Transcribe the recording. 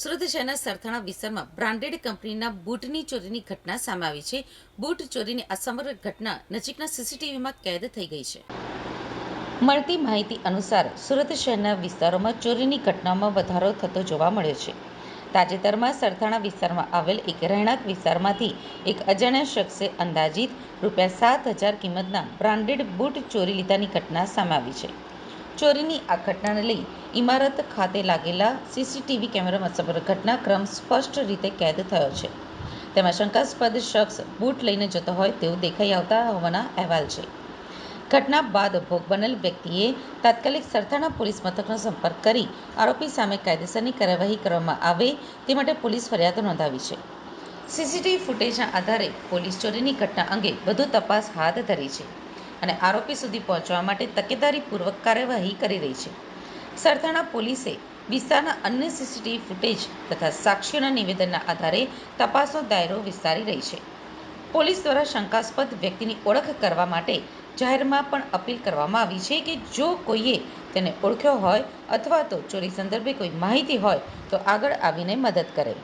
સુરત શહેરના સરથાણા વિસ્તારમાં બ્રાન્ડેડ કંપનીના બૂટની ચોરીની ઘટના સામે આવી છે. બૂટ ચોરીની આ ઘટના નજીકના સીસીટીવીમાં કેદ થઈ ગઈ છે. મળતી માહિતી અનુસાર સુરત શહેરના વિસ્તારોમાં ચોરીની ઘટનામાં વધારો થતો જોવા મળ્યો છે. તાજેતરમાં સરથાણા વિસ્તારમાં આવેલ એક રહેણાંક વિસ્તારમાંથી એક અજાણ્યા શખ્સે અંદાજિત રૂપિયા સાત હજાર કિંમતના બ્રાન્ડેડ બૂટ ચોરી લીધાની ઘટના સામે આવી છે. ચોરીની આ ઘટનાને લઈ ઇમારત ખાતે લાગેલા સીસીટીવી કેમેરામાં સમગ્ર ઘટનાક્રમ સ્પષ્ટ રીતે કેદ થયો છે. તેમાં શંકાસ્પદ શખ્સ બૂટ લઈને જતો હોય તેવું દેખાઈ આવતા હોવાના અહેવાલ છે. ઘટના બાદ ભોગ બનેલ વ્યક્તિએ તાત્કાલિક સરથાણા પોલીસ મથકનો સંપર્ક કરી આરોપી સામે કાયદેસરની કાર્યવાહી કરવામાં આવે તે માટે પોલીસ ફરિયાદ નોંધાવી છે. સીસીટીવી ફૂટેજના આધારે પોલીસ ચોરીની ઘટના અંગે વધુ તપાસ હાથ ધરી છે. અને આરોપી સુધી પહોંચવા માટે તકેદારીપૂર્વક કાર્યવાહી કરી રહી છે. સરથાણા પોલીસે વિસ્તારના અન્ય સીસીટીવી ફૂટેજ તથા સાક્ષીઓના નિવેદનના આધારે તપાસનો દાયરો વિસ્તારી રહી છે. પોલીસ દ્વારા શંકાસ્પદ વ્યક્તિની ઓળખ કરવા માટે જાહેરમાં પણ અપીલ કરવામાં આવી છે કે જો કોઈએ તેને ઓળખ્યો હોય અથવા તો ચોરી સંદર્ભે કોઈ માહિતી હોય તો આગળ આવીને મદદ કરે.